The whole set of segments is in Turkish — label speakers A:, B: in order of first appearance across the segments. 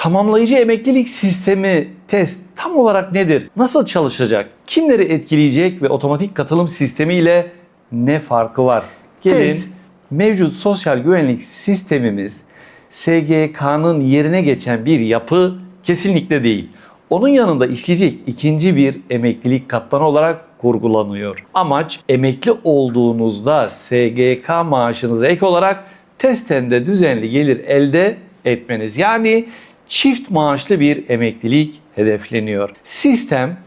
A: Tamamlayıcı emeklilik sistemi test tam olarak nedir? Nasıl çalışacak? Kimleri etkileyecek ve otomatik katılım sistemi ile ne farkı var? Gelin
B: Tez.
A: mevcut sosyal güvenlik sistemimiz SGK'nın yerine geçen bir yapı kesinlikle değil. Onun yanında işleyecek ikinci bir emeklilik katmanı olarak kurgulanıyor. Amaç emekli olduğunuzda SGK maaşınıza ek olarak testen de düzenli gelir elde etmeniz. Yani çift maaşlı bir emeklilik hedefleniyor. Sistem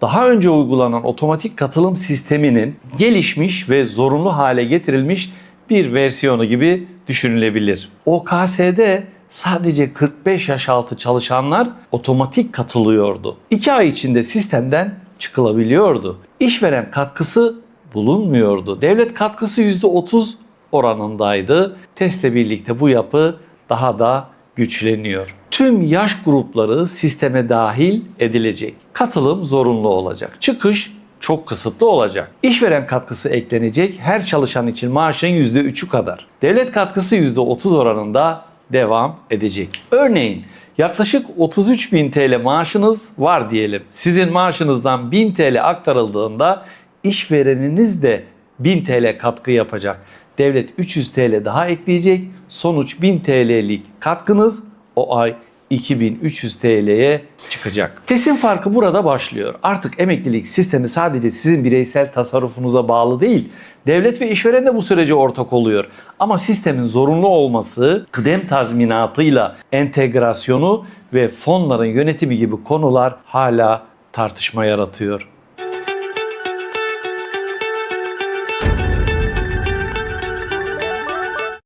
A: daha önce uygulanan otomatik katılım sisteminin gelişmiş ve zorunlu hale getirilmiş bir versiyonu gibi düşünülebilir. OKS'de sadece 45 yaş altı çalışanlar otomatik katılıyordu. 2 ay içinde sistemden çıkılabiliyordu. İşveren katkısı bulunmuyordu. Devlet katkısı %30 oranındaydı. Testle birlikte bu yapı daha da güçleniyor. Tüm yaş grupları sisteme dahil edilecek. Katılım zorunlu olacak. Çıkış çok kısıtlı olacak. İşveren katkısı eklenecek. Her çalışan için maaşın %3'ü kadar. Devlet katkısı %30 oranında devam edecek. Örneğin yaklaşık 33 bin TL maaşınız var diyelim. Sizin maaşınızdan 1000 TL aktarıldığında işvereniniz de 1000 TL katkı yapacak. Devlet 300 TL daha ekleyecek. Sonuç 1000 TL'lik katkınız o ay 2300 TL'ye çıkacak. Kesin farkı burada başlıyor. Artık emeklilik sistemi sadece sizin bireysel tasarrufunuza bağlı değil. Devlet ve işveren de bu sürece ortak oluyor. Ama sistemin zorunlu olması, kıdem tazminatıyla entegrasyonu ve fonların yönetimi gibi konular hala tartışma yaratıyor.